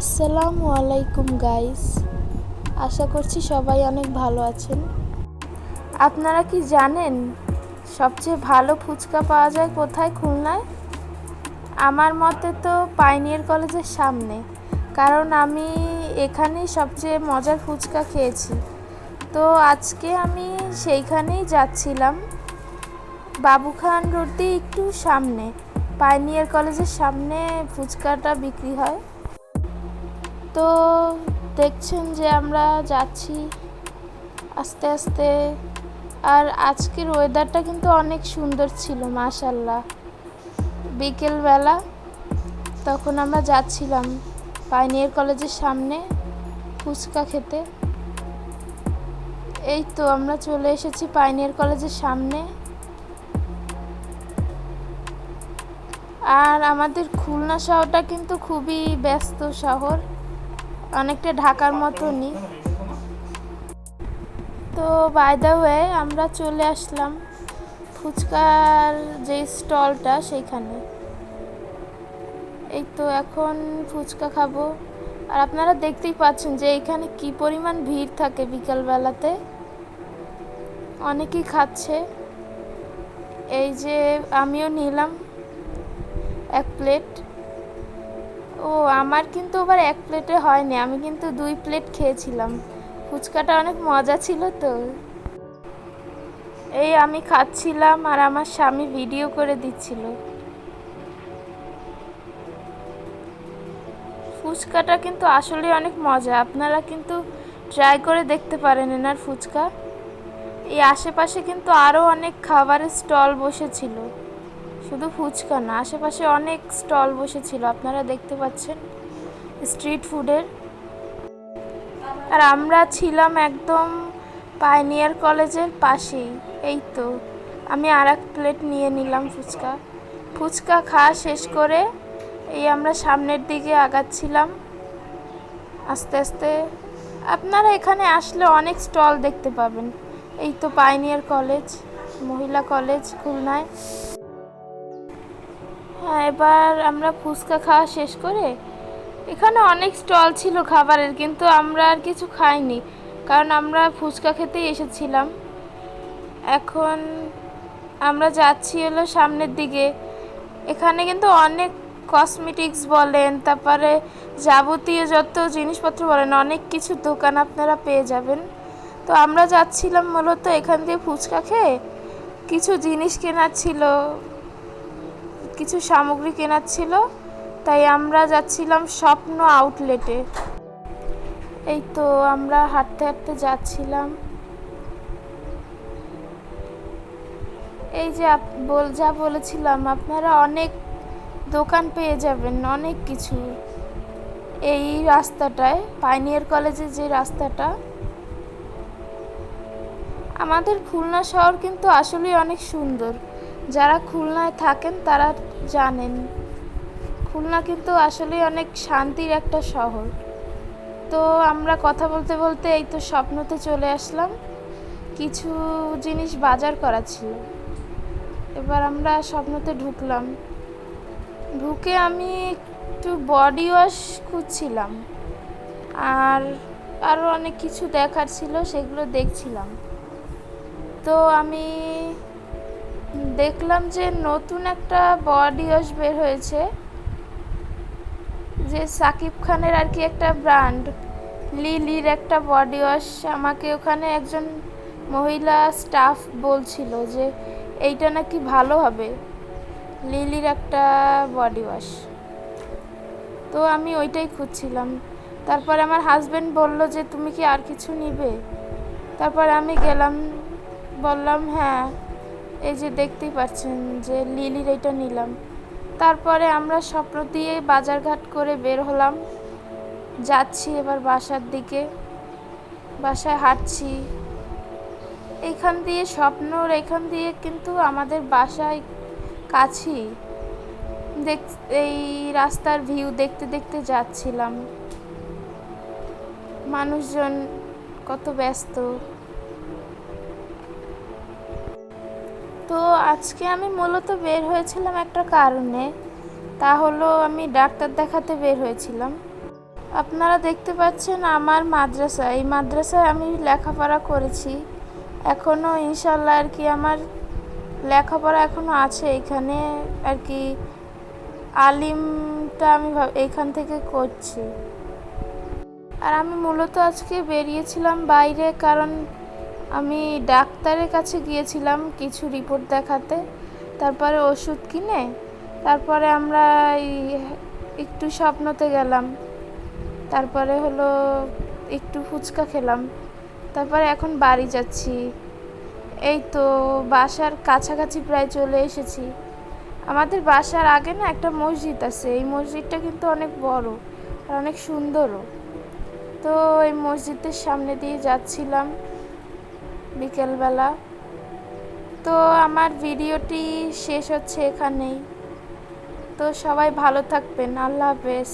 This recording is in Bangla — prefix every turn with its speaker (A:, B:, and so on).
A: আসসালামু আলাইকুম গাইস আশা করছি সবাই অনেক ভালো আছেন। আপনারা কি জানেন সবচেয়ে ভালো ফুচকা পাওয়া যায় কোথায়, খুলনায়? আমার মতে তো পাইনিয়ার কলেজের সামনে, কারণ আমি এখানেই সবচেয়ে মজার ফুচকা খেয়েছি। তো আজকে আমি সেইখানেই যাচ্ছিলাম। বাবুখান রোড দিয়ে একটু সামনে, পাইনিয়ার কলেজের সামনে ফুচকাটা বিক্রি হয়। তো দেখছেন যে আমরা যাচ্ছি আস্তে আস্তে। আর আজকের ওয়েদারটা কিন্তু অনেক সুন্দর ছিল মাশাল্লাহ বিকেলবেলা তখন আমরা যাচ্ছিলাম পাইনিয়ার কলেজের সামনে ফুচকা খেতে। এই তো আমরা চলে এসেছি পাইনিয়ার কলেজের সামনে। আর আমাদের খুলনা শহরটা কিন্তু খুবই ব্যস্ত শহর। অনেকটা ঢাকার মতনই। তো বাই দ্য ওয়ে আমরা চলে আসলাম ফুচকার যে স্টলটা সেইখানে। এই তো এখন ফুচকা খাব। আর আপনারা দেখতেই পাচ্ছেন যে এখানে কি পরিমাণ ভিড় থাকে বিকালবেলাতে। অনেকেই খাচ্ছে। এই যে আমিও নিলাম এক প্লেট। ও, আমার কিন্তু আবার এক প্লেটে হয়নি, আমি কিন্তু দুই প্লেট খেয়েছিলাম। ফুচকাটা অনেক মজা ছিল তো। এই আমি খাচ্ছিলাম আর আমার স্বামী ভিডিও করে দিচ্ছিল। ফুচকাটা কিন্তু আসলে অনেক মজা, আপনারা কিন্তু ট্রাই করে দেখতে পারেন এনার ফুচকা। এই আশেপাশে কিন্তু আরও অনেক খাবারের স্টল বসেছিল। শুধু ফুচকা না, আশেপাশে অনেক স্টল বসেছিল, আপনারা দেখতে পাচ্ছেন স্ট্রিট ফুডের। আর আমরা ছিলাম একদম পাইনিয়ার কলেজের পাশেই, এই তো। আমি আর এক প্লেট নিয়ে নিলাম ফুচকা। ফুচকা খাওয়া শেষ করে এই আমরা সামনের দিকে আগাচ্ছিলাম। আস্তে আস্তে আপনারা এখানে আসলে অনেক স্টল দেখতে পাবেন। এই তো পাইনিয়ার কলেজ, মহিলা কলেজ, খুলনায়। হ্যাঁ এবার আমরা ফুচকা খাওয়া শেষ করে এখানে অনেক স্টল ছিল খাবারের, কিন্তু আমরা আর কিছু খাইনি, কারণ আমরা ফুচকা খেতেই এসেছিলাম। এখন আমরা যাচ্ছি হলো সামনের দিকে। এখানে কিন্তু অনেক কসমেটিক্স বলেন, তারপরে যাবতীয় যত জিনিসপত্র বলেন, অনেক কিছু দোকান আপনারা পেয়ে যাবেন। তো আমরা যাচ্ছিলাম মূলত এখান দিয়ে ফুচকা খেয়ে, কিছু জিনিস কেনার ছিল। কিছু সামগ্রী কেনার ছিল, তাই আমরা যাচ্ছিলাম স্বপ্ন আউটলেটে। এই তো আমরা হাঁটতে হাঁটতে যাচ্ছিলাম। এই যে বল, যা বলেছিলাম, আপনারা অনেক দোকান পেয়ে যাবেন, অনেক কিছু। এই রাস্তাটায় পাইনিয়ার কলেজের যে রাস্তাটা, আমাদের খুলনা শহর কিন্তু আসলেই অনেক সুন্দর। যারা খুলনায় থাকেন, তারা জানেন। খুলনা কিন্তু আসলে অনেক শান্তির একটা শহর। তো আমরা কথা বলতে বলতে এই তো স্বপ্নতে চলে আসলাম। কিছু জিনিস বাজার করা ছিল। এবার আমরা স্বপ্নতে ঢুকলাম। ঢুকে আমি একটু বডি ওয়াশ খুঁজছিলাম। আর আরও অনেক কিছু দেখার ছিল, সেগুলো দেখছিলাম। তো আমি দেখলাম যে নতুন একটা বডি ওয়াশ বের হয়েছে, যে সাকিব খানের আর কি একটা ব্র্যান্ড লিলির একটা বডি ওয়াশ আমাকে ওখানে একজন মহিলা স্টাফ বলছিল যে এইটা নাকি ভালো হবে লিলির একটা বডি ওয়াশ তো আমি ওইটাই খুঁজছিলাম। তারপর আমার হাজব্যান্ড বলল যে তুমি কি আর কিছু নিবে? তারপর আমি গেলাম, বললাম হ্যাঁ। এই যে দেখতেই পাচ্ছেন যে লিলির এটা নিলাম। তারপরে আমরা স্বপ্ন দিয়ে বাজারঘাট করে বের হলাম। যাচ্ছি এবার বাসার দিকে। বাসায় হাঁটছি। এইখান দিয়ে স্বপ্নর এখান দিয়ে কিন্তু আমাদের বাসায় কাছেই। দেখ, এই রাস্তার ভিউ দেখতে দেখতে যাচ্ছিলাম। মানুষজন কত ব্যস্ত। তো আজকে আমি মূলত বের হয়েছিলাম একটা কারণে। তা হলো আমি ডাক্তার দেখাতে বের হয়েছিলাম। আপনারা দেখতে পাচ্ছেন আমার মাদ্রাসা। এই মাদ্রাসায় আমি লেখাপড়া করেছি। এখনও ইনশাল্লাহ আর কি আমার লেখাপড়া এখনও আছে এখানে আর কি। আলিমটা আমি এইখান থেকে করছি। আর আমি মূলত আজকে বেরিয়েছিলাম বাইরে কারণ আমি ডাক্তারের কাছে গিয়েছিলাম কিছু রিপোর্ট দেখাতে, তারপরে ওষুধ কিনে, তারপরে আমরা একটু স্বপ্নতে গেলাম, তারপরে হলো একটু ফুচকা খেলাম, তারপরে এখন বাড়ি যাচ্ছি। এই তো বাসার কাছাকাছি প্রায় চলে এসেছি। আমাদের বাসার আগে না একটা মসজিদ আছে, এই মসজিদটা কিন্তু অনেক বড় আর অনেক সুন্দরও। তো এই মসজিদের সামনে দিয়ে যাচ্ছিলাম বিকেলবেলা। তো আমার ভিডিওটি শেষ হচ্ছে এখানেই। তো সবাই ভালো থাকবেন। আল্লাহ হাফেজ।